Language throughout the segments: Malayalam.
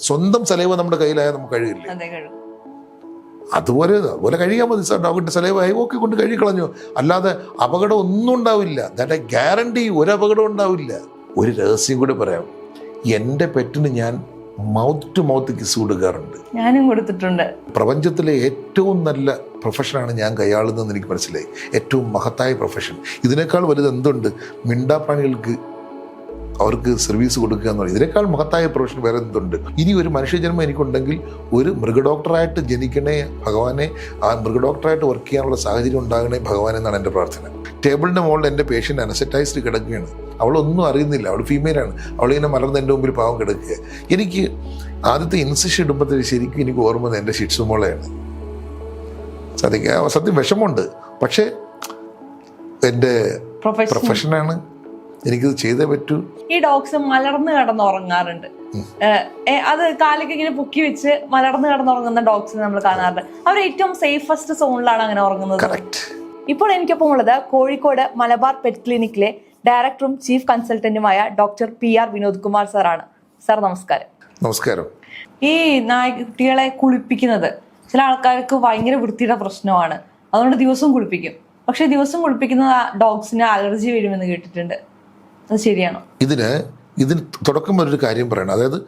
സ്വന്തം സലൈവ നമ്മുടെ കയ്യിലായാൽ നമുക്ക് കഴിയില്ല? അതെ കഴിയും. അതുപോലെ അതുപോലെ കഴിയാൻ മതി സാർ. ഡോക്ടറിന്റെ സലൈവ ഓക്കെ കൊണ്ട് കഴുകിക്കളഞ്ഞു അല്ലാതെ അപകടം ഒന്നും ഉണ്ടാവില്ല. ദാറ്റ് ഗ്യാരണ്ടി ഒരു അപകടം ഉണ്ടാവില്ല. ഒരു രഹസ്യം കൂടി പറയാം. എന്റെ പെറ്റിന് ഞാൻ മൗത്ത് ടു മൗത്ത് കിസ് കൊടുക്കാറുണ്ട്. ഞാനും കൊടുത്തിട്ടുണ്ട്. പ്രപഞ്ചത്തിലെ ഏറ്റവും നല്ല പ്രൊഫഷനാണ് ഞാൻ കൈയാളുന്നതെന്ന് എനിക്ക് മനസ്സിലായി. ഏറ്റവും മഹത്തായ പ്രൊഫഷൻ ഇതിനേക്കാൾ വലുത് എന്തുണ്ട്? മിണ്ടാപ്രാണികൾക്ക് അവർക്ക് സർവീസ് കൊടുക്കുക എന്ന് പറയുന്നത്. ഇതിനേക്കാൾ മഹത്തായ പ്രൊഫഷൻ വേറെ എന്തുണ്ട്? ഇനി ഒരു മനുഷ്യജന്മം എനിക്കുണ്ടെങ്കിൽ ഒരു മൃഗഡോക്ടറായിട്ട് ജനിക്കണേ ഭഗവാനെ ആ മൃഗഡോക്ടറായിട്ട് വർക്ക് ചെയ്യാനുള്ള സാഹചര്യം ഉണ്ടാകണേ ഭഗവാൻ എന്നാണ് എന്റെ പ്രാർത്ഥന. ടേബിളിന്റെ മുകളിൽ എന്റെ പേഷ്യന്റ് അനസറ്റൈസ്ഡ് കിടക്കുകയാണ്. അവളൊന്നും അറിയുന്നില്ല. അവൾ ഫീമെയിലാണ് അവളിങ്ങനെ മലർന്ന് എന്റെ മുമ്പിൽ പാവം കിടക്കുക. എനിക്ക് ആദ്യത്തെ ഇൻസിഷൻ ഇടുമ്പോഴത്തേക്ക് ശരിക്കും എനിക്ക് ഓർമ്മ എന്റെ ഷിറ്റ്സുമോളെയാണ് സത്യം സത്യം വിഷമമുണ്ട്. പക്ഷേ എന്റെ പ്രൊഫഷനാണ് എനിക്കിത് ചെയ്തേ പറ്റൂ. ഈ ഡോഗ്സ് മലർന്ന് കിടന്ന് ഉറങ്ങാറുണ്ട് ഏഹ്, ഏഹ്, അത് കാലൊക്കെ ഇങ്ങനെ പൊക്കി വെച്ച് മലർന്ന് കിടന്നുറങ്ങുന്ന ഡോഗ്സിനെ നമ്മൾ കാണാറുണ്ട്. അവർ ഏറ്റവും സേഫസ്റ്റ് സോണിലാണ് അങ്ങനെ ഉറങ്ങുന്നത്. ഇപ്പോൾ എനിക്കൊപ്പം ഉള്ളത് കോഴിക്കോട് മലബാർ പെറ്റ് ക്ലിനിക്കിലെ ഡയറക്ടറും chief കൺസൾട്ടന്റുമായ doctor P R Vinod Kumar സാറാണ് സാർ നമസ്കാരം. നമസ്കാരം. ഈ നായ കുട്ടികളെ കുളിപ്പിക്കുന്നത് ചില ആൾക്കാർക്ക് ഭയങ്കര വൃത്തിയുടെ പ്രശ്നമാണ്. അതുകൊണ്ട് ദിവസവും കുളിപ്പിക്കും. പക്ഷെ ദിവസം കുളിപ്പിക്കുന്ന ഡോഗ്സിന് അലർജി വരുമെന്ന് കേട്ടിട്ടുണ്ട്. അത് ശരിയാണ്. ഇതിന് ഇതിന് തുടക്കം ഒരു കാര്യം പറയണം. അതായത്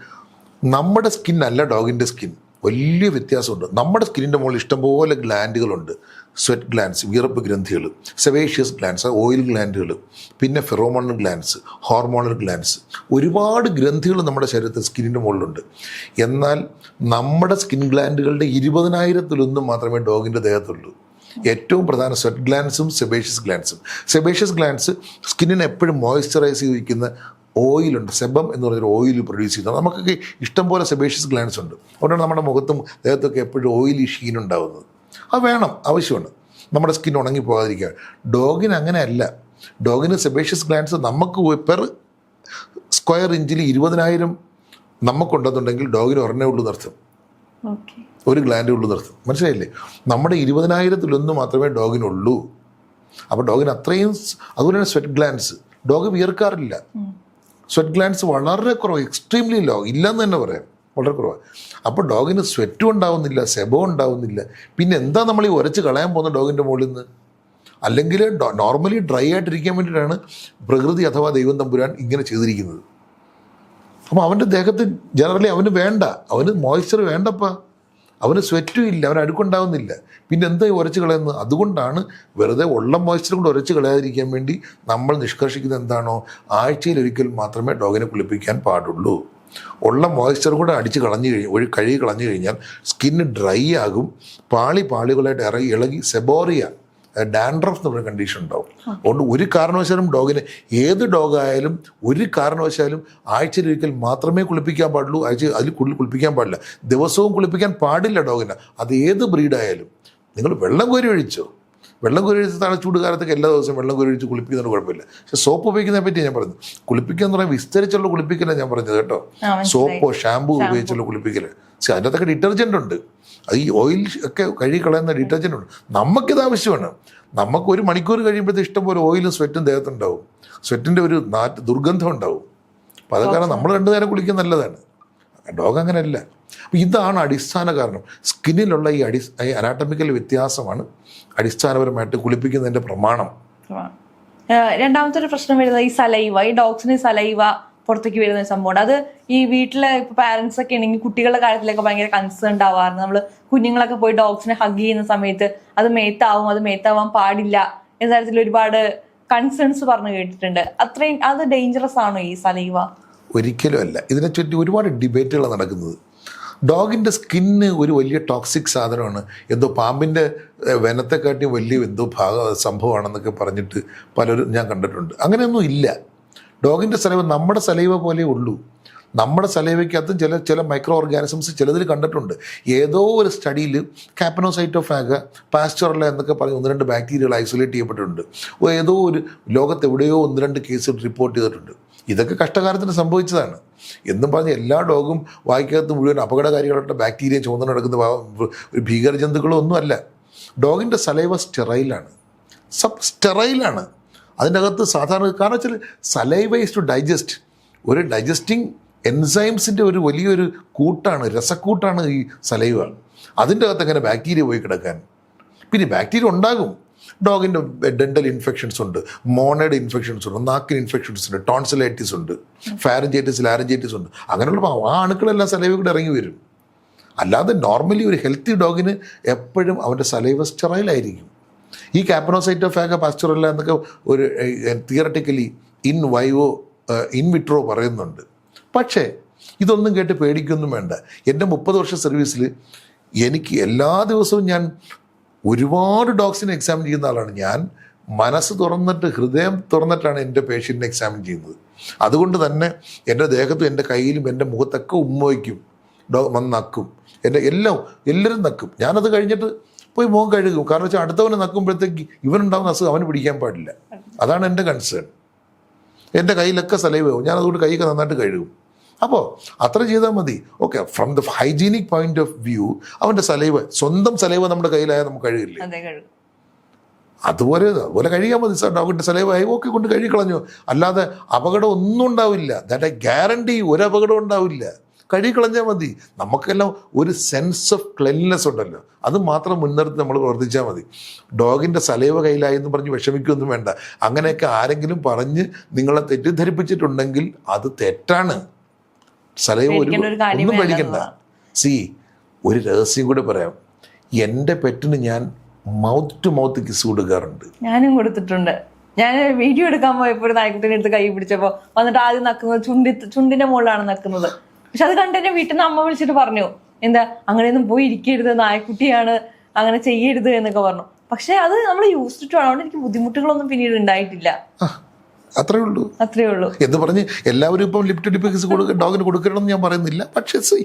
നമ്മുടെ സ്കിൻ അല്ല ഡോഗിന്റെ സ്കിൻ വലിയ വ്യത്യാസമുണ്ട്. നമ്മുടെ സ്കിന്നിന്റെ മുകളിൽ ഇഷ്ടംപോലെ ഗ്ലാൻഡുകളുണ്ട് സ്വെറ്റ് ഗ്ലാൻസ് വിയർപ്പ് ഗ്രന്ഥികൾ സെവേഷ്യസ് ഗ്ലാൻസ് ഓയിൽ ഗ്ലാൻഡുകൾ പിന്നെ ഫെറോമോണൽ ഗ്ലാൻസ് ഹോർമോണൽ ഗ്ലാൻസ് ഒരുപാട് ഗ്രന്ഥികൾ നമ്മുടെ ശരീരത്തിൽ സ്കിന്നിന്റെ മുകളിലുണ്ട്. എന്നാൽ നമ്മുടെ സ്കിൻ ഗ്ലാൻഡുകളുടെ ഇരുപതിനായിരത്തിലൊന്നും മാത്രമേ ഡോഗിന്റെ ദേഹത്തുള്ളൂ. ഏറ്റവും പ്രധാന സ്വെറ്റ് ഗ്ലാൻസും സെബേഷ്യസ് ഗ്ലാൻസും സെബേഷ്യസ് ഗ്ലാൻസ് സ്കിന്നിനെ എപ്പോഴും മോയ്സ്ചറൈസ് ചെയ്തിരിക്കുന്ന ഓയിലുണ്ട് സെബം എന്ന് പറഞ്ഞൊരു ഓയിൽ പ്രൊഡ്യൂസ് ചെയ്യുന്നത് നമുക്കൊക്കെ ഇഷ്ടംപോലെ സെബേഷ്യസ് ഗ്ലാൻസ് ഉണ്ട്. അതുകൊണ്ടാണ് നമ്മുടെ മുഖത്തും ദേഹത്തൊക്കെ എപ്പോഴും ഓയിലി ഷീൻ ഉണ്ടാകുന്നത് അത് വേണം ആവശ്യമാണ്. നമ്മുടെ സ്കിൻ ഉണങ്ങി പോകാതിരിക്കാൻ. ഡോഗിന് അങ്ങനെയല്ല. ഡോഗിന് സെബേഷ്യസ് ഗ്ലാൻസ് നമുക്ക് പെർ സ്ക്വയർ ഇഞ്ചിൽ ഇരുപതിനായിരം നമുക്കുണ്ടെന്നുണ്ടെങ്കിൽ ഡോഗിന് ഒരെണ്ണേ ഉള്ളൂ നിർത്തും ഓക്കെ ഒരു ഗ്ലാൻഡേ ഉള്ളൂ നിർത്തും. മനസ്സിലായില്ലേ? നമ്മുടെ ഇരുപതിനായിരത്തിലൊന്ന് മാത്രമേ ഡോഗിനുള്ളൂ. അപ്പോൾ ഡോഗിന് അത്രയും അതുപോലെ തന്നെ സ്വെറ്റ് ഗ്ലാൻസ് ഡോഗ് വിയർക്കാറില്ല. സ്വെറ്റ് ഗ്ലാൻസ് വളരെ കുറവ് എക്സ്ട്രീംലി ലോ ഇല്ലെന്ന് തന്നെ പറയാം. വളരെ കുറവാണ് അപ്പോൾ ഡോഗിന് സ്വെറ്റും ഉണ്ടാവുന്നില്ല സെബോ ഉണ്ടാവുന്നില്ല. പിന്നെ എന്താ നമ്മൾ ഈ ഉരച്ച് കളയാൻ പോകുന്ന ഡോഗിന്റെ മുകളിൽ നിന്ന് അല്ലെങ്കിൽ നോർമലി ഡ്രൈ ആയിട്ടിരിക്കാൻ വേണ്ടിയിട്ടാണ് പ്രകൃതി അഥവാ ദൈവം തമ്പുരാൻ ഇങ്ങനെ ചെയ്തിരിക്കുന്നത്. അപ്പോൾ അവന്റെ ദേഹത്ത് ജനറലി അവന് വേണ്ട. അവന് മോയ്സ്ചർ വേണ്ടപ്പാ. അവന് സ്വെറ്റും ഇല്ല അവൻ അടുക്കുണ്ടാവുന്നില്ല. പിന്നെ എന്താ ഉരച്ച് കളയുന്നത്? അതുകൊണ്ടാണ് വെറുതെ ഉള്ള മോയ്സ്ചർ കൊണ്ട് ഉരച്ച് കളയാതിരിക്കാൻ വേണ്ടി നമ്മൾ നിഷ്കർഷിക്കുന്നത് എന്താണോ? ആഴ്ചയിൽ ഒരിക്കൽ മാത്രമേ ഡോഗിനെ കുളിപ്പിക്കാൻ പാടുള്ളൂ. ഉള്ള മോയ്സ്ചർ കൂടെ അടിച്ച് കളഞ്ഞു കഴിഞ്ഞ് ഒരു കഴുകി കളഞ്ഞു കഴിഞ്ഞാൽ സ്കിന്ന് ഡ്രൈ ആകും. പാളി പാളികളായിട്ട് ഇറങ്ങി ഇളകി സെബോറിയ ഡാൻഡ്രഫ് എന്ന് പറഞ്ഞ കണ്ടീഷൻ ഉണ്ടാവും അതുകൊണ്ട് ഒരു കാരണവശാലും ഡോഗിനെ ഏത് ഡോഗായാലും ഒരു കാരണവശാലും ആഴ്ചയിൽ ഒരിക്കൽ മാത്രമേ കുളിപ്പിക്കാൻ പാടുള്ളൂ. ആഴ്ച അതിൽ കൂടുതൽ കുളിപ്പിക്കാൻ പാടില്ല. ദിവസവും കുളിപ്പിക്കാൻ പാടില്ല ഡോഗിനെ. അത് ഏത് ബ്രീഡായാലും. നിങ്ങൾ വെള്ളം കോരി ഒഴിച്ചോ. വെള്ളം കോരി ഒഴിച്ച് തണ ചൂട് കാലത്തൊക്കെ എല്ലാ ദിവസവും വെള്ളം കോരി ഒഴിച്ച് കുളിപ്പിക്കുന്നതിന് കുഴപ്പമില്ല. പക്ഷെ സോപ്പ് ഉപയോഗിക്കുന്നതിനെ പറ്റി ഞാൻ പറഞ്ഞു. കുളിപ്പിക്കുക എന്ന് പറഞ്ഞാൽ വിസ്തരിച്ചുള്ള കുളിപ്പിക്കലാണ് ഞാൻ പറഞ്ഞത് കേട്ടോ. സോപ്പോ ഷാമ്പു. ഉപയോഗിച്ചുള്ള കുളിപ്പിക്കൽ പക്ഷെ അതിന്റെ അകത്തൊക്കെ ഡിറ്റർജന്റ് ഉണ്ട്. ഈ ഓയിൽ ഒക്കെ കഴുകി കളയുന്ന ഡിറ്റർജന്റ് ഉണ്ട്. നമുക്കിത് ആവശ്യമാണ്. നമുക്ക് ഒരു മണിക്കൂർ കഴിയുമ്പോഴത്തെ ഇഷ്ടംപോലെ ഓയിലും സ്വെറ്റും ദേഹത്തുണ്ടാവും. സ്വെറ്റിന്റെ ഒരു നാറ്റ് ദുർഗന്ധം ഉണ്ടാവും. അപ്പോൾ അത് കാരണം നമ്മൾ രണ്ടു നേരം കുളിക്കുന്നത് നല്ലതാണ്. ഡോഗ് അങ്ങനെയല്ല. അപ്പോൾ ഇതാണ് അടിസ്ഥാന കാരണം. സ്കിന്നിലുള്ള ഈ അടി ഈ അനാട്ടമിക്കൽ വ്യത്യാസമാണ് അടിസ്ഥാനപരമായിട്ട് കുളിപ്പിക്കുന്നതിന്റെ പ്രമാണം. രണ്ടാമത്തെ ഒരു പ്രശ്നം വരുന്നത് ഈ സലൈവ ഈ ഡോഗ്സിന് സലൈവ പുറത്തേക്ക് വരുന്ന സംഭവമുണ്ട് അത് ഈ വീട്ടിലെ ഇപ്പൊ പാരന്റ്സ് ഒക്കെ ഉണ്ടെങ്കിൽ കുട്ടികളുടെ കാര്യത്തിലൊക്കെ ഭയങ്കര കൺസേൺ ഉണ്ടാവാറുണ്ട്. നമ്മൾ കുഞ്ഞുങ്ങളൊക്കെ പോയി ഡോഗ്സിനെ ഹഗ് ചെയ്യുന്ന സമയത്ത് അത് മേത്താവും അത് മേത്താവാൻ പാടില്ല എന്ന തരത്തിൽ ഒരുപാട് കൺസേൺസ് പറഞ്ഞു കേട്ടിട്ടുണ്ട്. അത്രയും അത് ഡേഞ്ചറസ് ആണോ ഈ സലൈവ? ഒരിക്കലും അല്ല. ഇതിനെ ചുറ്റി ഒരുപാട് ഡിബേറ്റുകളാണ് നടക്കുന്നത്. ഡോഗിന്റെ സ്കിന്ന് ഒരു വലിയ ടോക്സിക് സാധനമാണ്. എന്തോ പാമ്പിന്റെ വെനത്തെക്കാട്ടിയും വലിയ എന്തോ ഭാഗ സംഭവമാണെന്നൊക്കെ പറഞ്ഞിട്ട് പലരും ഞാൻ കണ്ടിട്ടുണ്ട്. അങ്ങനെയൊന്നും ഇല്ല. ഡോഗിന്റെ സലൈവ നമ്മുടെ സലൈവ പോലെ ഉള്ളൂ. നമ്മുടെ സലൈവയ്ക്കകത്തും ചില ചില മൈക്രോ ഓർഗാനിസംസ് ചിലതിൽ കണ്ടിട്ടുണ്ട്. ഏതോ ഒരു സ്റ്റഡിയിൽ കാപ്പനോസൈറ്റോഫാഗ പാസ്റ്ററല്ല എന്നൊക്കെ പറഞ്ഞ് ഒന്ന് രണ്ട് ബാക്ടീരിയകൾ ഐസൊലേറ്റ് ചെയ്യപ്പെട്ടിട്ടുണ്ട്. ഏതോ ഒരു ലോകത്ത് എവിടെയോ ഒന്ന് രണ്ട് കേസുകൾ റിപ്പോർട്ട് ചെയ്തിട്ടുണ്ട്. ഇതൊക്കെ കഷ്ടകാലത്തിന് സംഭവിച്ചതാണ്. എന്നും പറഞ്ഞ് എല്ലാ ഡോഗും വായിക്കകത്ത് മുഴുവൻ അപകടകാരികളായിട്ട് ബാക്ടീരിയ ചുമന്ന നടക്കുന്ന ഒരു ഭീകര ജന്തുക്കളോ ഒന്നുമല്ല ഡോഗിന്റെ സലൈവ സ്റ്റെറൈലാണ് സബ് സ്റ്റെറൈലാണ് അതിന്റെ അകത്ത് സാധാരണ കാരണം വെച്ചാൽ സലൈവ ഈസ് ടു ഡൈജസ്റ്റ് ഒരു ഡൈജസ്റ്റിംഗ് എൻസൈംസിന്റെ ഒരു വലിയൊരു കൂട്ടാണ് രസക്കൂട്ടാണ് ഈ സലൈവ അതിന്റെ അകത്ത് അങ്ങനെ ബാക്ടീരിയ പോയി കിടക്കാൻ. പിന്നെ ബാക്ടീരിയ ഉണ്ടാകും. ഡോഗിന്റെ ഡെന്റൽ ഇൻഫെക്ഷൻസ് ഉണ്ട് മോണയുടെ ഇൻഫെക്ഷൻസ് ഉണ്ട് നാക്കിന് ഇൻഫെക്ഷൻസ് ഉണ്ട് ടോൺസിലൈറ്റിസ് ഉണ്ട് ഫാരഞ്ചൈറ്റിസ് ലാരഞ്ചൈറ്റിസ് ഉണ്ട്. അങ്ങനെയുള്ള ആ അണുക്കളെല്ലാം സലൈവ കൂടെ ഇറങ്ങി വരും. അല്ലാതെ നോർമലി ഒരു ഹെൽത്തി ഡോഗിന് എപ്പോഴും അവന്റെ സലൈവ സ്റ്റെറൈലായിരിക്കും ഈ കാപ്പനോസൈറ്റോഫാഗ പാസ്റ്ററല്ല എന്നൊക്കെ ഒരു theoretically in vivo in vitro പറയുന്നുണ്ട്. പക്ഷേ ഇതൊന്നും കേട്ട് പേടിക്കൊന്നും വേണ്ട. എന്റെ മുപ്പത് വർഷ സർവീസിൽ എനിക്ക് എല്ലാ ദിവസവും ഞാൻ ഒരുപാട് ഡോഗ്സിനെ എക്സാമിൻ ചെയ്യുന്ന ആളാണ്. ഞാൻ മനസ്സ് തുറന്നിട്ട് ഹൃദയം തുറന്നിട്ടാണ് എന്റെ പേഷ്യന്റിനെ എക്സാമിൻ ചെയ്യുന്നത്. അതുകൊണ്ട് തന്നെ എന്റെ ദേഹത്തും എന്റെ കയ്യിലും എന്റെ മുഖത്തൊക്കെ ഉമ്മ വയ്ക്കും. ഡോ വന്ന് നക്കും. എന്റെ എല്ലാം എല്ലാവരും നക്കും. ഞാനത് കഴിഞ്ഞിട്ട് പോയി മുഖം കഴുകും. കാരണം വെച്ചാൽ അടുത്തവനെ നക്കുമ്പോഴത്തേക്ക് ഇവനുണ്ടാകുന്ന അസുഖം അവന് പിടിക്കാൻ പാടില്ല. അതാണ് എന്റെ കൺസേൺ എന്റെ കയ്യിലൊക്കെ സലൈവാകും ഞാൻ അതുകൊണ്ട് കൈയൊക്കെ നന്നായിട്ട് കഴുകും. അപ്പോൾ അത്ര ചെയ്താൽ മതി. Okay from the hygienic point of view അവന്റെ സലൈവ് സ്വന്തം സലൈവ് നമ്മുടെ കയ്യിലായാൽ നമുക്ക് കഴുകില്ല? അതെ കഴുകും. അതുപോലെ അതുപോലെ കഴിയാൻ മതി. സാർ ഡോക്ടറിന്റെ സലൈവായി ഓക്കെ കൊണ്ട് കഴുകി കളഞ്ഞു. അല്ലാതെ അപകടം ഒന്നും ഉണ്ടാവില്ല. ദാറ്റ് ഐ ഗ്യാരണ്ടി ഒരു അപകടം ഉണ്ടാവില്ല. കഴുകി കളഞ്ഞാൽ മതി. നമുക്കെല്ലാം ഒരു സെൻസ് ഓഫ് ക്ലെൻനെസ് ഉണ്ടല്ലോ. അത് മാത്രം മുൻനിർത്തി നമ്മൾ പ്രവർത്തിച്ചാൽ മതി. ഡോഗിന്റെ സലൈവ കയ്യിലായി എന്ന് പറഞ്ഞ് വിഷമിക്കൊന്നും വേണ്ട. അങ്ങനെയൊക്കെ ആരെങ്കിലും പറഞ്ഞ് നിങ്ങളെ തെറ്റിദ്ധരിപ്പിച്ചിട്ടുണ്ടെങ്കിൽ അത് തെറ്റാണ്. സലൈവ ഒരു ഒന്നും കഴിക്കണ്ട പേടിക്കണ്ട. സി ഒരു രഹസ്യം കൂടെ പറയാം. എന്റെ പെറ്റിന് ഞാൻ മൗത്ത് ടു മൗത്ത് കിസ് കൊടുക്കാറുണ്ട്. ഞാനും കൊടുത്തിട്ടുണ്ട്. ഞാൻ വീഡിയോ എടുക്കാൻ പോയപ്പോൾ ഒരു നായ്ക്കുട്ടിനെ എടുത്ത് കൈ പിടിച്ചപ്പോൾ വന്നിട്ട് ആദ്യം നക്കുന്നത് ചുണ്ടി ചുണ്ടിന്റെ മുകളിലാണ് നക്കുന്നത്. പക്ഷെ അത് കണ്ടു തന്നെ വീട്ടിൽ നിന്ന് അമ്മ വിളിച്ചിട്ട് പറഞ്ഞു എന്താ അങ്ങനെയൊന്നും പോയി ഇരിക്കരുത് നായക്കുട്ടിയാണ് അങ്ങനെ ചെയ്യരുത് എന്നൊക്കെ പറഞ്ഞു. പക്ഷെ അത് നമ്മൾ യൂസ് ടു അതുകൊണ്ട് എനിക്ക് ബുദ്ധിമുട്ടുകളൊന്നും പിന്നീട് ഉണ്ടായിട്ടില്ല. അത്രേ ഉള്ളൂ. അത്രേ ഉള്ളൂ. എന്ന് പറഞ്ഞ് എല്ലാവരും ഇപ്പം ലിപ്റ്റ് ഡിപ്പിക്സ് കൊടുക്കുക ഡോഗിന് കൊടുക്കണമെന്ന് ഞാൻ പറയുന്നില്ല. പക്ഷെ സി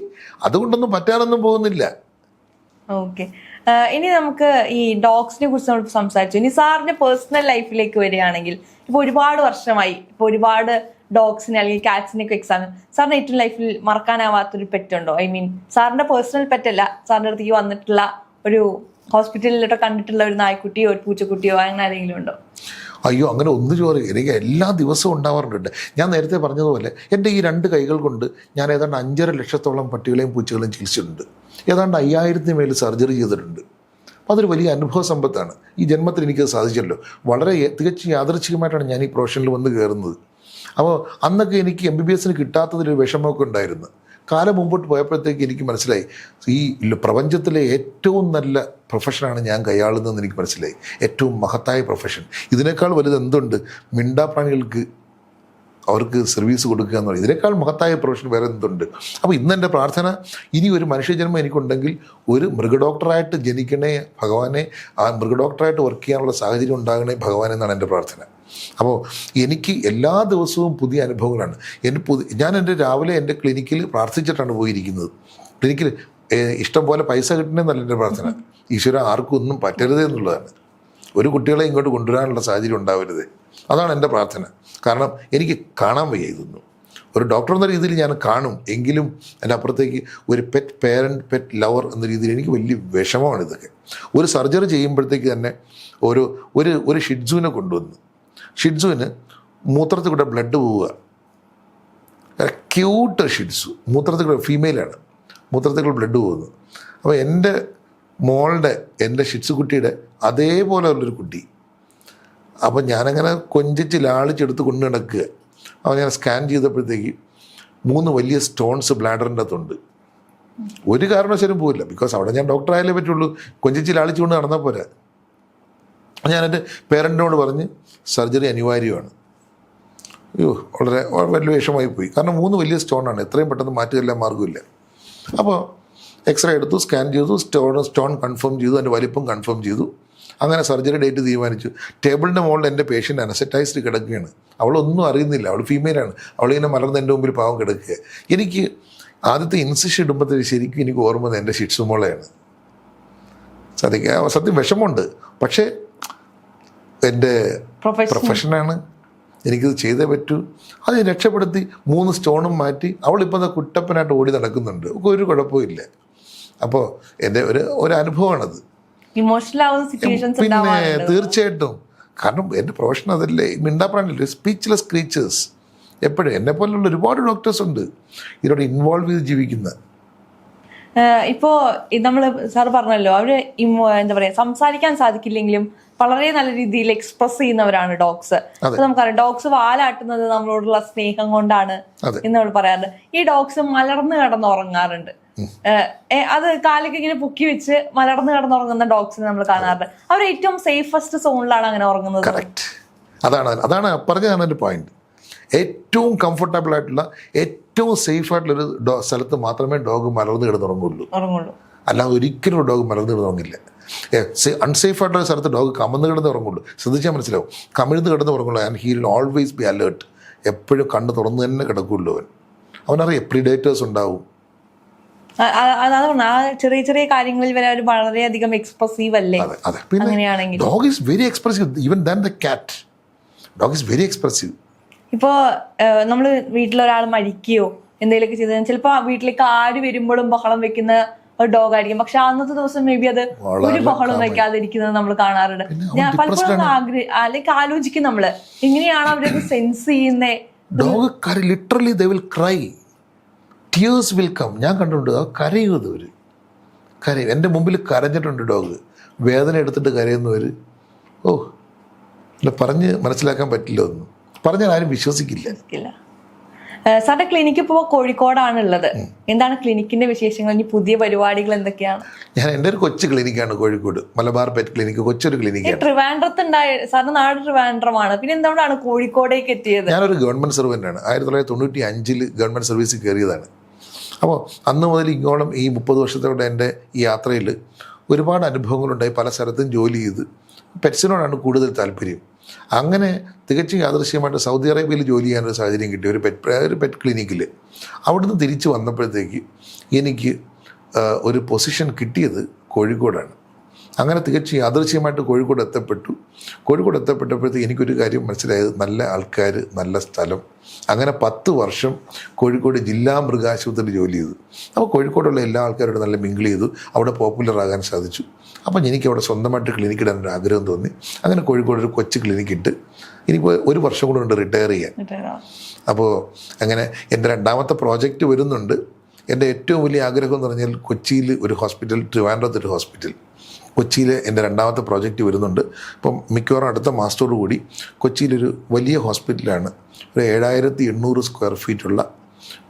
അതുകൊണ്ടൊന്നും പറ്റാനൊന്നും പോകുന്നില്ല. ഓക്കെ ഇനി നമുക്ക് ഈ ഡോഗ്സിനെ കുറിച്ച് നമ്മൾ സംസാരിച്ചു. ഇനി സാറിന്റെ പേഴ്സണൽ ലൈഫിലേക്ക് വരികയാണെങ്കിൽ ഇപ്പൊ ഒരുപാട് വർഷമായി ഇപ്പൊ ഒരുപാട് ഡോഗ്സിനെ അല്ലെങ്കിൽ കാറ്റ്സിനെ ഒക്കെ എക്സാം സാറിന് ഏറ്റവും ലൈഫിൽ മറക്കാനാവാത്തൊരു പെറ്റുണ്ടോ? ഐ മീൻ സാറിന്റെ പേഴ്സണൽ പെറ്റല്ല സാറിന്റെ അടുത്തേക്ക് വന്നിട്ടുള്ള ഒരു ഹോസ്പിറ്റലിലോട്ട് കണ്ടിട്ടുള്ള ഒരു നായ്ക്കുട്ടിയോ ഒരു പൂച്ചക്കുട്ടിയോ അങ്ങനെ ആരെങ്കിലും ഉണ്ടോ? അയ്യോ അങ്ങനെ ഒന്ന് ചോറ്. എനിക്ക് എല്ലാ ദിവസവും ഉണ്ടാവാറുണ്ട്. ഞാൻ നേരത്തെ പറഞ്ഞതുപോലെ എന്റെ ഈ രണ്ട് കൈകൾ കൊണ്ട് ഞാൻ ഏതാണ്ട് അഞ്ചര ലക്ഷത്തോളം പട്ടികളെയും പൂച്ചകളെയും ചികിത്സിച്ചിട്ടുണ്ട്. ഏതാണ്ട് അയ്യായിരത്തിന് മേൽ സർജറി ചെയ്തിട്ടുണ്ട്. അപ്പോൾ അതൊരു വലിയ അനുഭവ സമ്പത്താണ്. ഈ ജന്മത്തിൽ എനിക്കത് സാധിച്ചല്ലോ. വളരെ തികച്ചും യാദർച്ഛികമായിട്ടാണ് ഞാൻ ഈ പ്രൊഫഷനിൽ വന്ന് കയറുന്നത്. അപ്പോൾ അന്നൊക്കെ എനിക്ക് എം ബി ബി എസിന് കിട്ടാത്തതിലൊരു വിഷമമൊക്കെ ഉണ്ടായിരുന്നു. കാലം മുമ്പോട്ട് പോയപ്പോഴത്തേക്ക് എനിക്ക് മനസ്സിലായി. ഈ പ്രപഞ്ചത്തിലെ ഏറ്റവും നല്ല പ്രൊഫഷനാണ് ഞാൻ കൈയാളുന്നതെന്ന് എനിക്ക് മനസ്സിലായി. ഏറ്റവും മഹത്തായ പ്രൊഫഷൻ. ഇതിനേക്കാൾ വലുത് എന്തുണ്ട്? മിണ്ടാപ്രാണികൾക്ക് അവർക്ക് സർവീസ് കൊടുക്കുക എന്ന് പറയും. ഇതിനേക്കാൾ മഹത്തായ പ്രൊഫഷൻ വേറെ എന്തുണ്ട്? അപ്പോൾ ഇന്ന് എന്റെ പ്രാർത്ഥന ഇനി ഒരു മനുഷ്യജന്മം എനിക്കുണ്ടെങ്കിൽ ഒരു മൃഗഡോക്ടറായിട്ട് ജനിക്കണേ ഭഗവാനെ ആ മൃഗഡോക്ടറായിട്ട് വർക്ക് ചെയ്യാനുള്ള സാഹചര്യം ഉണ്ടാകണേ ഭഗവാൻ എന്നാണ് എന്റെ പ്രാർത്ഥന. അപ്പോൾ എനിക്ക് എല്ലാ ദിവസവും പുതിയ അനുഭവങ്ങളാണ്. എന്റെ പുതിയ ഞാൻ എന്റെ രാവിലെ എന്റെ ക്ലിനിക്കിൽ പ്രാർത്ഥിച്ചിട്ടാണ് പോയിരിക്കുന്നത്. ക്ലിനിക്കിൽ ഇഷ്ടം പോലെ പൈസ കിട്ടണമെന്നല്ല എന്റെ പ്രാർത്ഥന. ഈശ്വരൻ ആർക്കും ഒന്നും പറ്റരുത് എന്നുള്ളതാണ്. ഒരു കുട്ടികളെ ഇങ്ങോട്ട് കൊണ്ടുവരാനുള്ള സാഹചര്യം ഉണ്ടാവരുത്. അതാണ് എന്റെ പ്രാർത്ഥന. കാരണം എനിക്ക് കാണാൻ വയ്യ ഇതൊന്നും. ഒരു ഡോക്ടർ എന്ന രീതിയിൽ ഞാൻ കാണും. എങ്കിലും എന്റെ അപ്പുറത്തേക്ക് ഒരു പെറ്റ് പേരന്റ് പെറ്റ് ലവർ എന്ന രീതിയിൽ എനിക്ക് വലിയ വിഷമമാണ് ഇതൊക്കെ. ഒരു സർജറി ചെയ്യുമ്പോഴത്തേക്ക് തന്നെ ഒരു ഒരു ഒരു ഷിഡ്സുവിനെ കൊണ്ടുവന്നു ഷിഡ്സുവിന് മൂത്രത്തിൽ കൂടെ ബ്ലഡ് പോവുക. ക്യൂട്ട് ഷിഡ്സു മൂത്രത്തിൽ കൂടെ ഫീമെയിലാണ് മൂത്രത്തിൽ കൂടെ ബ്ലഡ് പോകുന്നു. അപ്പോൾ എന്റെ മോളുടെ എന്റെ ഷിഡ്സ് കുട്ടിയുടെ അതേപോലെ ഉള്ളൊരു കുട്ടി. അപ്പോൾ ഞാനങ്ങനെ കൊഞ്ചിച്ച് ലാളിച്ചെടുത്ത് കൊണ്ടു നടക്കുക. അപ്പോൾ ഞാൻ സ്കാൻ ചെയ്തപ്പോഴത്തേക്ക് മൂന്ന് വലിയ സ്റ്റോൺസ് ബ്ലാഡറിന്റെ അകത്തുണ്ട്. ഒരു കാരണവശാലും പോയില്ല ബിക്കോസ് അവിടെ ഞാൻ ഡോക്ടറായാലേ പറ്റുള്ളൂ. കൊഞ്ചിച്ച് ലാളിച്ചുകൊണ്ട് നടന്നാൽ പോരാ. ഞാൻ എന്റെ പേരന്റിനോട് പറഞ്ഞ് സർജറി അനിവാര്യമാണ്. അയ്യോ വളരെ വലിയ വിഷമായി പോയി. കാരണം മൂന്ന് വലിയ സ്റ്റോണാണ്. എത്രയും പെട്ടെന്ന് മാറ്റുകയെല്ലാം മാർഗമില്ല. അപ്പോൾ എക്സ്റേ എടുത്തു സ്കാൻ ചെയ്തു സ്റ്റോൺ സ്റ്റോൺ കൺഫേം ചെയ്തു അതിന്റെ വലിപ്പം കൺഫേം ചെയ്തു. അങ്ങനെ സർജറി ഡേറ്റ് തീരുമാനിച്ചു. ടേബിളിന്റെ മുകളിൽ എന്റെ പേഷ്യന്റ് അനസറ്റൈസ്ഡ് കിടക്കുകയാണ്. അവളൊന്നും അറിയുന്നില്ല. അവൾ ഫീമെയിലാണ്. അവളിങ്ങനെ മലർന്ന് എന്റെ മുമ്പിൽ പാവം കിടക്കുക എനിക്ക് ആദ്യത്തെ ഇൻസിഷൻ ഇടുമ്പോഴത്തേക്ക് ശരിക്കും എനിക്ക് ഓർമ്മ എന്റെ ഷിറ്റ്സുമോളയാണ് സത്യം സത്യം വിഷമമുണ്ട്. പക്ഷേ എന്റെ പ്രൊഫഷനാണ് എനിക്കിത് ചെയ്തേ പറ്റൂ. അത് രക്ഷപ്പെടുത്തി മൂന്ന് സ്റ്റോണും മാറ്റി അവളിപ്പോൾ അത് കുട്ടപ്പനായിട്ട് ഓടി നടക്കുന്നുണ്ട്. ഒരു കുഴപ്പമില്ല അപ്പോൾ എന്റെ ഒരു ഒരു അനുഭവമാണത്. പിന്നെ തീർച്ചയായിട്ടും. കാരണം എന്റെ പ്രൊഫഷൻ അതല്ലേ. മിണ്ടാപ്രാണില്ലേ സ്പീച്ച്ലെസ് ക്രീച്ചേഴ്സ് എപ്പോഴും എന്നെ പോലുള്ള ഒരുപാട് ഡോക്ടേഴ്സ് ഉണ്ട്. ഇതിനോട് ഇൻവോൾവ് ചെയ്ത് ജീവിക്കുന്ന. ഇപ്പോൾ ഇപ്പോ നമ്മൾ സാർ പറഞ്ഞല്ലോ അവർ എന്താ പറയാ സംസാരിക്കാൻ സാധിക്കില്ലെങ്കിലും വളരെ നല്ല രീതിയിൽ എക്സ്പ്രസ് ചെയ്യുന്നവരാണ് ഡോഗ്സ് നമുക്കറിയാം ഡോഗ്സ് വാലാട്ടുന്നത് നമ്മളോടുള്ള സ്നേഹം കൊണ്ടാണ് എന്ന് നമ്മൾ പറയാറുണ്ട്. ഈ ഡോഗ്സ് മലർന്ന് കിടന്ന് ഉറങ്ങാറുണ്ട് അത് കാലൊക്കെ ഇങ്ങനെ പൊക്കി വെച്ച് മലർന്ന് കിടന്നുറങ്ങുന്ന ഡോഗ്സിനെ നമ്മൾ കാണാറുണ്ട്. അവർ ഏറ്റവും സേഫസ്റ്റ് സോണിലാണ് അങ്ങനെ ഉറങ്ങുന്നത്. അതാണ് അതാണ് പറഞ്ഞതാണ് എന്റെ പോയിന്റ് ഏറ്റവും കംഫർട്ടബിൾ ആയിട്ടുള്ള ഏറ്റവും സേഫ് ആയിട്ടുള്ളൊരു ഒരു സ്ഥലത്ത് മാത്രമേ ഡോഗ് മലർന്ന് കിടന്നുറങ്ങുള്ളൂ. അല്ലാതെ ഒരിക്കലും ഡോഗ് മലർന്ന് കിടന്നുറങ്ങില്ല. അൺസേഫ് ആയിട്ടുള്ള സ്ഥലത്ത് ഡോഗ് കമന്ന് കിടന്ന് ഉറങ്ങുള്ളൂ. ശ്രദ്ധിച്ചാൽ മനസ്സിലാവും. കമിഴ്ന്ന് കിടന്ന് ഉറങ്ങുള്ളൂ and he will always be alert എപ്പോഴും കണ്ണ് തുറന്ന് തന്നെ കിടക്കുള്ളൂ അവൻ. അവനറിയാം പ്രിഡേറ്റേഴ്സ് ഉണ്ടാവും. ആ- അതാണ് ചെറിയ ചെറിയ കാര്യങ്ങളിൽ വരെ അവർ വളരെയധികം എക്സ്പ്രസീവ് അല്ലേ? അതെ അങ്ങനെയാണെങ്കിൽ. Dog is very expressive even than the cat dog is very expressive ഇപ്പോ നമ്മൾ വീട്ടിലൊരാൾ മരിക്കുകയോ എന്തെങ്കിലുമൊക്കെ ചെയ്താൽ ചിലപ്പോ വീട്ടിലേക്ക് ആര് വരുമ്പോഴും ബഹളം വെക്കുന്ന ഡോഗ് ആയിരിക്കും. പക്ഷെ അന്നത്തെ ദിവസം മേ ബി അത് ഒരു ബഹളം വെക്കാതിരിക്കുന്നത് നമ്മൾ കാണാറുണ്ട്. ഞാൻ പലപ്പോഴും ആഗ്രഹ അല്ലെങ്കിൽ ആലോചിക്കും നമ്മൾ. എങ്ങനെയാണ് അവരത് സെൻസ് ചെയ്യുന്നേ? ഡോഗ് കര literally they will cry tears will come ഞാൻ കണ്ടിട്ടുണ്ട് അത് കരയും അത് അവർ കരയും. എന്റെ മുമ്പിൽ കരഞ്ഞിട്ടുണ്ട് ഡോഗ് വേദന എടുത്തിട്ട് കരയുന്നവർ ഓ അല്ല പറഞ്ഞ് മനസ്സിലാക്കാൻ പറ്റില്ല ഒന്നും. പറഞ്ഞാൽ ആരും വിശ്വസിക്കില്ല. സാറിന്റെ ക്ലിനിക്ക് ഇപ്പോൾ കോഴിക്കോടാണ് ഉള്ളത് എന്താണ് ക്ലിനിക്കിന്റെ വിശേഷങ്ങൾ? ഇനി പുതിയ പരിപാടികൾ എന്തൊക്കെയാണ്? ഞാൻ എന്റെ ഒരു കൊച്ചു ക്ലിനിക്കാണ് കോഴിക്കോട്. മലബാർ പെറ്റ് ക്ലിനിക്ക് കൊച്ചൊരു ക്ലിനിക്ക് ട്രിവാൻഡ്രത്ത് ഉണ്ടായ സാറിന്റെ നാട് ട്രിവാൻഡ്രമാണ്. പിന്നെ എന്തുകൊണ്ടാണ് കോഴിക്കോടേക്ക് എത്തിയത്? ഞാനൊരു ഗവൺമെന്റ് ഗവൺമെന്റ് ആണ്. ആയിരത്തി തൊള്ളായിരത്തി തൊണ്ണൂറ്റി അഞ്ചിൽ ഗവൺമെന്റ് സർവീസിൽ കയറിയതാണ് അപ്പോൾ അന്ന് മുതൽ ഇങ്ങോളം ഈ മുപ്പത് വർഷത്തോടെ എന്റെ ഈ യാത്രയിൽ ഒരുപാട് അനുഭവങ്ങളുണ്ടായി. പല സ്ഥലത്തും ജോലി ചെയ്ത്. പെറ്റ്സിനോടാണ് കൂടുതൽ താല്പര്യം. അങ്ങനെ തികച്ചും യാദൃശ്യമായിട്ട് സൗദി അറേബ്യയിൽ ജോലി ചെയ്യാനൊരു സാഹചര്യം കിട്ടി. ഒരു പെറ്റ് ഒരു പെറ്റ് ക്ലിനിക്കിൽ അവിടുന്ന് തിരിച്ച് വന്നപ്പോഴത്തേക്ക് എനിക്ക് ഒരു പൊസിഷൻ കിട്ടിയത് കോഴിക്കോടാണ്. അങ്ങനെ തികച്ചും യാദൃശ്യമായിട്ട് കോഴിക്കോട് എത്തപ്പെട്ടു. കോഴിക്കോട് എത്തപ്പെട്ടപ്പോഴത്തേക്ക് എനിക്കൊരു കാര്യം മനസ്സിലായത് നല്ല ആൾക്കാർ നല്ല സ്ഥലം. അങ്ങനെ പത്ത് വർഷം കോഴിക്കോട് ജില്ലാ മൃഗാശുപത്രിയിൽ ജോലി ചെയ്തു. അപ്പോൾ കോഴിക്കോടുള്ള എല്ലാ ആൾക്കാരോടും നല്ല മിങ്കിൾ ചെയ്തു. അവിടെ പോപ്പുലർ ആകാൻ സാധിച്ചു. അപ്പം എനിക്ക് അവിടെ സ്വന്തമായിട്ട് ക്ലിനിക്ക് ഇടാൻ ഒരു ആഗ്രഹം തോന്നി. അങ്ങനെ കോഴിക്കോട് ഒരു കൊച്ചു ക്ലിനിക്ക് ഇട്ട് ഇനിയിപ്പോൾ ഒരു വർഷം കൂടെ ഉണ്ട് റിട്ടയർ ചെയ്യാൻ. അപ്പോൾ അങ്ങനെ എന്റെ രണ്ടാമത്തെ പ്രോജക്റ്റ് വരുന്നുണ്ട്. എന്റെ ഏറ്റവും വലിയ ആഗ്രഹം എന്ന് പറഞ്ഞാൽ കൊച്ചിയിൽ ഒരു ഹോസ്പിറ്റൽ ട്രിവാൻഡ്രത്ത് ഒരു ഹോസ്പിറ്റൽ കൊച്ചിയിൽ എന്റെ രണ്ടാമത്തെ പ്രോജക്റ്റ് വരുന്നുണ്ട്. ഇപ്പം മിക്കവാറും അടുത്ത മാസത്തോടു കൂടി കൊച്ചിയിലൊരു വലിയ ഹോസ്പിറ്റലാണ്. ഒരു ഏഴായിരത്തി എണ്ണൂറ് സ്ക്വയർ ഫീറ്റുള്ള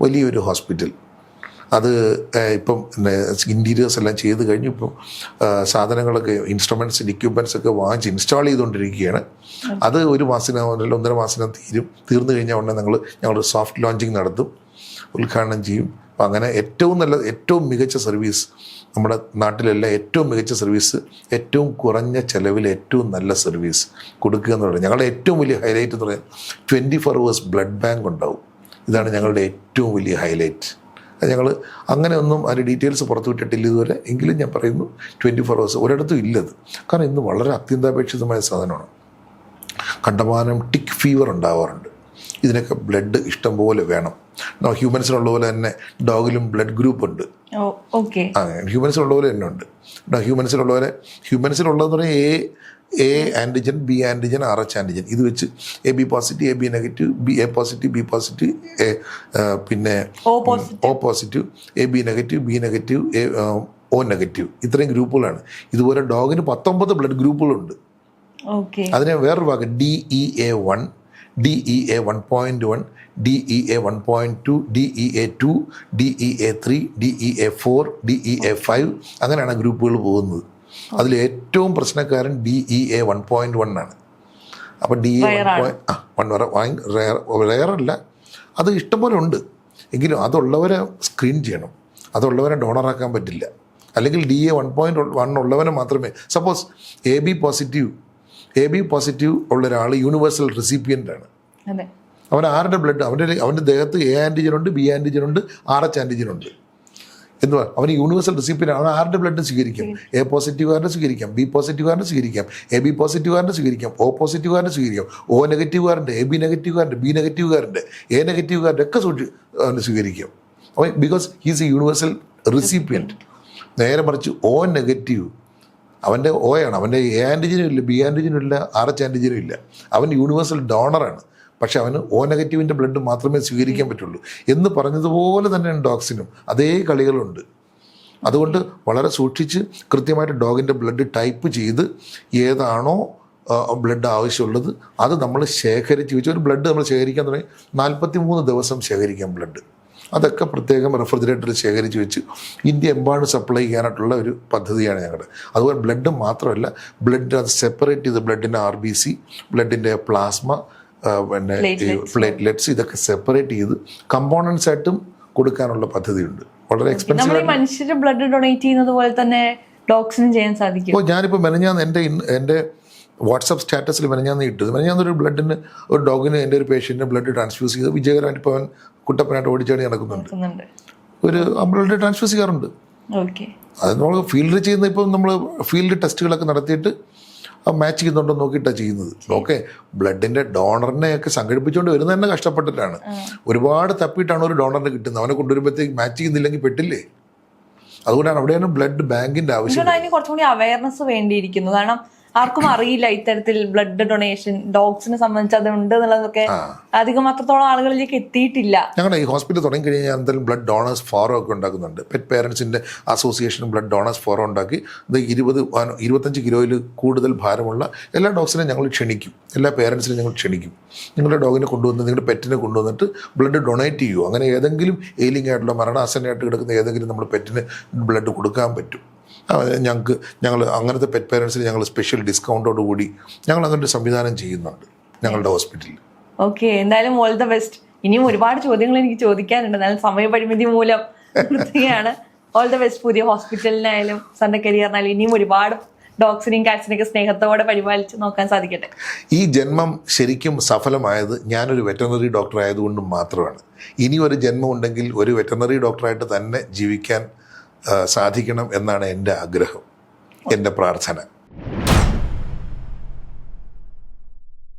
വലിയൊരു ഹോസ്പിറ്റൽ. അത് ഇപ്പം ഇന്റീരിയേഴ്സ് എല്ലാം ചെയ്ത് കഴിഞ്ഞു. ഇപ്പം സാധനങ്ങളൊക്കെ ഇൻസ്ട്രുമെന്റ്സ് എക്യുപ്മെന്റ്സ് ഒക്കെ വാങ്ങിച്ച് ഇൻസ്റ്റാൾ ചെയ്തുകൊണ്ടിരിക്കുകയാണ്. അത് ഒരു മാസത്തിനകം അല്ലെങ്കിൽ ഒന്നര മാസത്തിനകം തീരും. തീർന്നു കഴിഞ്ഞാൽ ഉടനെ ഞങ്ങൾ ഞങ്ങളൊരു സോഫ്റ്റ് ലോഞ്ചിങ് നടത്തും. ഉദ്ഘാടനം ചെയ്യും. അപ്പം അങ്ങനെ ഏറ്റവും നല്ല ഏറ്റവും മികച്ച സർവീസ് നമ്മുടെ നാട്ടിലെല്ലാം ഏറ്റവും മികച്ച സർവീസ് ഏറ്റവും കുറഞ്ഞ ചിലവിൽ ഏറ്റവും നല്ല സർവീസ് കൊടുക്കുക എന്ന് പറയുന്നത്. ഞങ്ങളുടെ ഏറ്റവും വലിയ ഹൈലൈറ്റ് എന്ന് പറയുന്നത് twenty four hours blood bank ഉണ്ടാവും. ഇതാണ് ഞങ്ങളുടെ ഏറ്റവും വലിയ ഹൈലൈറ്റ് ഞങ്ങൾ അങ്ങനെ ഒന്നും അതിന്റെ ഡീറ്റെയിൽസ് പുറത്തു വിട്ടിട്ടില്ല ഇതുവരെ. എങ്കിലും ഞാൻ പറയുന്നു ട്വന്റി ഫോർ അവേഴ്സ് ഒരിടത്തും ഇല്ലത് കാരണം ഇന്ന് വളരെ അത്യന്താപേക്ഷിതമായ സാധനമാണ്. കണ്ടമാനം ടിക് ഫീവർ ഉണ്ടാവാറുണ്ട്. ഇതിനൊക്കെ ബ്ലഡ് ഇഷ്ടം പോലെ വേണം. ഹ്യൂമൻസിനുള്ള പോലെ തന്നെ ഡോഗിലും ബ്ലഡ് ഗ്രൂപ്പ് ഉണ്ട്. ഹ്യൂമൻസിലുള്ള പോലെ തന്നെ ഉണ്ട്. ഹ്യൂമൻസിലുള്ള പോലെ ഹ്യൂമൻസിലുള്ളതെന്ന് പറഞ്ഞാൽ A A antigen B antigen R H antigen ഇത് വെച്ച് A B positive A B negative B A positive B positive A പിന്നെ O positive O positive A B negative B negative A O negative ഇത്രയും ഗ്രൂപ്പുകളാണ്. ഇതുപോലെ ഡോഗിന് പത്തൊമ്പത് ബ്ലഡ് ഗ്രൂപ്പുകളുണ്ട് അതിനെ വേറൊരു ഭാഗം D E A one D E A one point one D E A one point two D E A two D E A three D E A four D E A five അങ്ങനെയാണ് ഗ്രൂപ്പുകൾ പോകുന്നത്. അതിൽ ഏറ്റവും പ്രശ്നക്കാരൻ D E A one point one ആണ്. അപ്പോൾ ഡി ഇ വൺ പോയിന്റ് ആ വൺ വരെ റയറല്ല അത് ഇഷ്ടംപോലെ ഉണ്ട്. എങ്കിലും അതുള്ളവരെ സ്ക്രീൻ ചെയ്യണം. അതുള്ളവരെ ഡോണറാക്കാൻ പറ്റില്ല. അല്ലെങ്കിൽ D A one point one ഉള്ളവനെ മാത്രമേ suppose A B positive A B positive ഉള്ള ഒരാൾ യൂണിവേഴ്സൽ റെസിപ്പിയന്റ് ആണ് അവൻ ആരുടെ ബ്ലഡ് അവന്റെ അവന്റെ ദേഹത്ത് എ ആന്റിജൻ ഉണ്ട് ബി ആന്റിജൻ ഉണ്ട് ആർ എച്ച് ആന്റിജൻ ഉണ്ട്. എന്തുവാ? അവന് യൂണിവേഴ്സൽ റെസിപ്പിയന്റ് അവൻ ആരുടെ ബ്ലഡ് സ്വീകരിക്കും? എ പോസിറ്റീവുകാരനെ സ്വീകരിക്കാം ബി പോസിറ്റീവുകാരനെ സ്വീകരിക്കാം എ ബി പോസിറ്റീവുകാരനെ സ്വീകരിക്കാം ഒ പോസിറ്റീവുകാരനെ സ്വീകരിക്കാം ഒ നെഗറ്റീവുകാരന്റെ എ ബി നെഗറ്റീവുകാരന്റെ ബി നെഗറ്റീവുകാരന്റെ എ നെഗറ്റീവുകാരന്റെ ഒക്കെ സൂക്ഷി അവന് സ്വീകരിക്കാം. അവൻ because he's a universal recipient നേരെ മറിച്ച് ഒ നെഗറ്റീവ് അവന്റെ ആണ് അവന്റെ എ ആന്റിജനും ഇല്ല ബി ആന്റിജനും ഇല്ല ആർ എച്ച് ആന്റിജനും ഇല്ല അവൻ യൂണിവേഴ്സൽ ഡോണറാണ് പക്ഷെ അവന് ഒ നെഗറ്റീവിന്റെ ബ്ലഡ് മാത്രമേ സ്വീകരിക്കാൻ പറ്റുള്ളൂ. എന്ന് പറഞ്ഞതുപോലെ തന്നെയാണ് ഡോഗ്സിനും. അതേ കളികളുണ്ട്. അതുകൊണ്ട് വളരെ സൂക്ഷിച്ച് കൃത്യമായിട്ട് ഡോഗിന്റെ ബ്ലഡ് ടൈപ്പ് ചെയ്ത് ഏതാണോ ബ്ലഡ് ആവശ്യമുള്ളത് അത് നമ്മൾ ശേഖരിച്ച് വെച്ച് ഒരു ബ്ലഡ് നമ്മൾ ശേഖരിക്കാൻ തുടങ്ങി. നാൽപ്പത്തി മൂന്ന് ദിവസം ശേഖരിക്കാം ബ്ലഡ് അതൊക്കെ പ്രത്യേകം റെഫ്രിജറേറ്ററിൽ ശേഖരിച്ച് വെച്ച് ഇന്ത്യ എമ്പാടും സപ്ലൈ ചെയ്യാനായിട്ടുള്ള ഒരു പദ്ധതിയാണ് ഞങ്ങളുടെ അതുപോലെ ബ്ലഡ് മാത്രമല്ല ബ്ലഡ് അത് സെപ്പറേറ്റ് ചെയ്ത് ബ്ലഡിന്റെ ആർ ബി സി ബ്ലഡിന്റെ പ്ലാസ്മ പിന്നെ. പ്ലേറ്റ്ലെറ്റ്സ് ഇതൊക്കെ സെപ്പറേറ്റ് ചെയ്ത് കമ്പോണൻസ് ആയിട്ടും കൊടുക്കാനുള്ള പദ്ധതിയുണ്ട്. വളരെ എക്സ്പെൻസീവ് മനുഷ്യരുടെ ബ്ലഡ് ഡൊണേറ്റ് ചെയ്യുന്നത് പോലെ തന്നെ ഡോക്സിനും ചെയ്യാൻ സാധിക്കും. ഞാനിപ്പോൾ മെനഞ്ഞാന്ന് എന്റെ എന്റെ വാട്സപ്പ് സ്റ്റാറ്റസിൽ മെനഞ്ഞാന്ന് ഇട്ടത്. മെനഞ്ഞാന്നൊരു ബ്ലഡിന് ഒരു ഡോഗിന് എന്റെ ഒരു പേഷ്യന്റിന് ബ്ലഡ് ട്രാൻസ്ഫ്യൂസ് ചെയ്ത് വിജയകരമായിട്ട് ഇപ്പോൾ അവൻ കുട്ടപ്പനായിട്ട് ഓടിച്ചാടി നടക്കുന്നുണ്ട്. ഒരു ബ്ലഡ് ട്രാൻസ്ഫ്യൂസ് ചെയ്യാറുണ്ട്. അത് നമ്മൾ ഫീൽഡിൽ ചെയ്യുന്ന ഇപ്പം നമ്മൾ ഫീൽഡ് ടെസ്റ്റുകളൊക്കെ നടത്തിയിട്ട് മാച്ച് ചെയ്യുന്നുണ്ടോ നോക്കിയിട്ടാണ് ചെയ്യുന്നത്. ഓക്കെ ബ്ലഡിന്റെ ഡോണറിനെ ഒക്കെ സംഘടിപ്പിച്ചുകൊണ്ട് വരുന്നത് തന്നെ കഷ്ടപ്പെട്ടിട്ടാണ്. ഒരുപാട് തപ്പിയിട്ടാണ് ഒരു ഡോണറിനെ കിട്ടുന്നത്. അവനെ കൊണ്ടുവരുമ്പോഴത്തേക്ക് മാച്ച് ചെയ്യുന്നില്ലെങ്കിൽ പെട്ടില്ലേ? അതുകൊണ്ടാണ് അവിടെയാണ് ബ്ലഡ് ബാങ്കിന്റെ ആവശ്യം കുറച്ചും കൂടി അവയർനെസ് വേണ്ടിയിരിക്കുന്നു കാരണം ആർക്കും അറിയില്ല ഇത്തരത്തിൽ ബ്ലഡ് ഡൊണേഷൻ ഡോഗ്സിനെ സംബന്ധിച്ച് അത് ഉണ്ട് എന്നുള്ളതൊക്കെ അധികം അത്രത്തോളം ആളുകളിലേക്ക് എത്തിയിട്ടില്ല. ഞങ്ങളുടെ ഈ ഹോസ്പിറ്റൽ തുടങ്ങി കഴിഞ്ഞാൽ എന്തായാലും ബ്ലഡ് ഡോണേഴ്സ് ഫോറം ഒക്കെ ഉണ്ടാക്കുന്നുണ്ട്. പെറ്റ് പേരൻസിന്റെ അസോസിയേഷൻ ബ്ലഡ് ഡോണേഴ്സ് ഫോറം ഉണ്ടാക്കി. ഇത് ഇരുപത് ഇരുപത്തഞ്ച് കിലോയിൽ കൂടുതൽ ഭാരമുള്ള എല്ലാ ഡോഗ്സിനെയും ഞങ്ങൾ ക്ഷണിക്കും. എല്ലാ പേരൻസിനെയും ഞങ്ങൾ ക്ഷണിക്കും. നിങ്ങളുടെ ഡോഗിനെ കൊണ്ടുവന്ന് നിങ്ങളുടെ പെറ്റിനെ കൊണ്ടുവന്നിട്ട് ബ്ലഡ് ഡൊണേറ്റ് ചെയ്യൂ. അങ്ങനെ ഏതെങ്കിലും എയിലിംഗ് ആയിട്ടുള്ള മരണാസന്നയായിട്ട് കിടക്കുന്ന ഏതെങ്കിലും നമ്മൾ പെറ്റിന് ബ്ലഡ് കൊടുക്കാൻ പറ്റും. ഞങ്ങൾക്ക് ഞങ്ങൾ അങ്ങനത്തെ പെറ്റ് പേരൻസിന് ഞങ്ങൾ സ്പെഷ്യൽ ഡിസ്കൗണ്ടോട് കൂടി ഞങ്ങൾ അങ്ങനത്തെ സംവിധാനം ചെയ്യുന്നുണ്ട് ഞങ്ങളുടെ ഹോസ്പിറ്റലിൽ ഓക്കെ എന്തായാലും ഓൾ ദ ബെസ്റ്റ് ഇനിയും ഒരുപാട് ചോദ്യങ്ങൾ എനിക്ക് ചോദിക്കാനുണ്ട്. എന്നാലും സമയപരിമിതി മൂലം നിർത്തുകയാണ് ഓൾ ദ ബെസ്റ്റ് പുതിയ ഹോസ്പിറ്റലിനായാലും സ്വന്തം കരിയറിനായാലും ഇനിയും ഒരുപാട് ഡോഗ്സിനെയും കാറ്റ്സിനെയൊക്കെ സ്നേഹത്തോടെ പരിപാലിച്ച് നോക്കാൻ സാധിക്കട്ടെ. ഈ ജന്മം ശരിക്കും സഫലമായത് ഞാനൊരു വെറ്ററിനറി ഡോക്ടർ ആയതുകൊണ്ട് മാത്രമാണ്. ഇനി ഒരു ജന്മം ഉണ്ടെങ്കിൽ ഒരു വെറ്ററിനറി ഡോക്ടറായിട്ട് തന്നെ ജീവിക്കാൻ സാധിക്കണം എന്നാണ് എന്റെ ആഗ്രഹം എന്റെ പ്രാർത്ഥന.